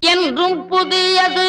என்றும் புதியது.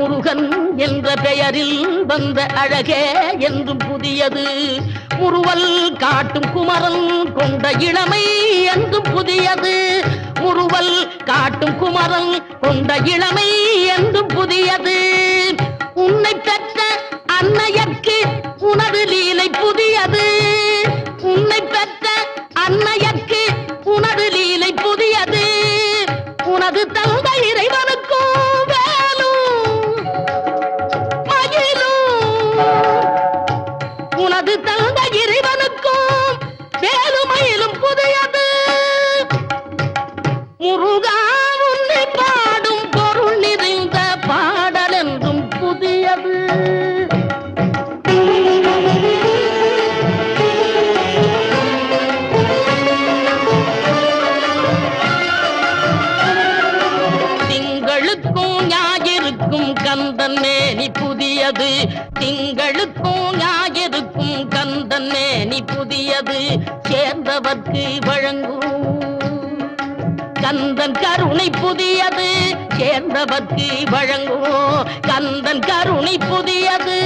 முருகன் என்ற பெயரில் வந்த அழகே என்றும் புதியது. முருவல் காட்டும் குமரன் கொண்ட இளமை என்றும் புதியது. முருவல் காட்டும் குமரன் கொண்ட இளமை உனது தந்த இறைவனுக்கும் வேலுமயிலும் புதையது. முருகா உன்னை பாடும் பொருள் நிறைந்த பாடல் என்றும் புதியது. திங்களுக்கும் ஞாயிறுக்கும் கந்தன் மேனி புதியது. திங்களுக்கும் ஞாயிறுக்கும் மேனி புதியது சேர்ந்தவர்க்கு வழங்கும். கந்தன் கருணை புதியது சேர்ந்தவர்க்கு வழங்கும். கந்தன் கருணை புதியது